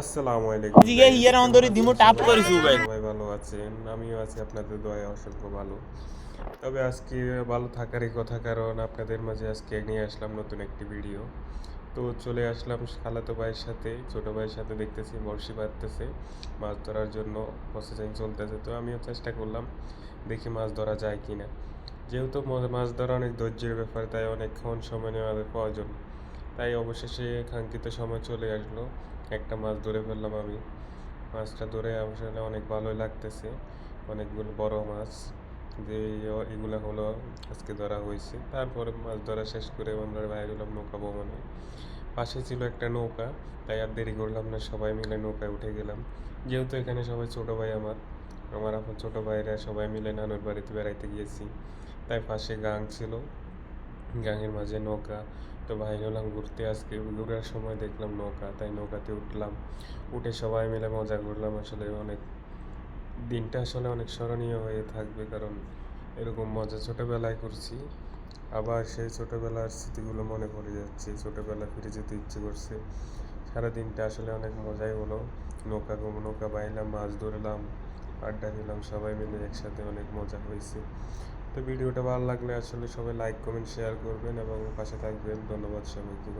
আসসালামু আলাইকুম এদিকে হিয়ার অন্তরে দিমু টাপ ভাই সবাই ভালো আছেন আমিও আছি আপনাদের দয়ায় অসংখ্য ভালো। তবে আজকে ভালো থাকারই কথা কারণ আপনাদের মাঝে আজকে নিয়ে আসলাম নতুন একটি ভিডিও। তো চলে আসলাম খালাতো ভাইয়ের সাথে ছোট ভাইয়ের সাথে দেখতেছি বর্ষি বাঁধতেছে মাছ ধরার জন্য প্রসেসিং চলতেছে। তো আমিও চেষ্টা করলাম দেখি মাছ ধরা যায় কি না যেহেতু মাছ ধরা অনেক ধৈর্যের ব্যাপার তাই অনেকক্ষণ সময় নেওয়া প্রয়োজন তাই অবশেষে কাঙ্ক্ষিত সময় চলে আসলো। একটা মাছ ধরে ফেললাম আমি। মাছটা ধরে আসলে অনেক ভালোই লাগতেছে। অনেকগুলো বড় মাছ। যে এগুলো হলো আজকে ধরা হয়েছে। তারপরে মাছ ধরা শেষ করে আমরা বাইরে হলাম নৌকা ভ্রমণে। পাশে ছিল একটা নৌকা, তাই আর দেরি করলাম না। সবাই মিলে নৌকায় উঠে গেলাম। যেহেতু এখানে সবাই ছোট ভাই আমার আমার এখন ছোট ভাইরা সবাই মিলে নানুর বাড়িতে বেড়াইতে গিয়েছি। তাই পাশে গাং ছিল। গাঙের মাঝে নৌকা। তো বাইরে হলাম ঘুরতে, আজকে ঘুরার সময় দেখলাম নৌকা, তাই নৌকাতে উঠলাম। উঠে সবাই মিলে মজা করলাম। আসলে অনেক, দিনটা আসলে অনেক স্মরণীয় হয়ে থাকবে, কারণ এরকম মজা ছোটোবেলায় করছি। আবার সেই ছোটোবেলার স্মৃতিগুলো মনে পড়ে যাচ্ছে, ছোটোবেলা ফিরে যেতে ইচ্ছে করছে। সারা দিনটা আসলে অনেক মজাই হলো। নৌকা নৌকা বাইলাম, মাছ ধরলাম, আড্ডা দিলাম, সবাই মিলে একসাথে অনেক মজা হয়েছে। তো ভিডিওটা ভালো লাগলে আসলে সবাই লাইক কমেন্ট শেয়ার করবেন এবং পাশে থাকবেন। ধন্যবাদ সবাইকে।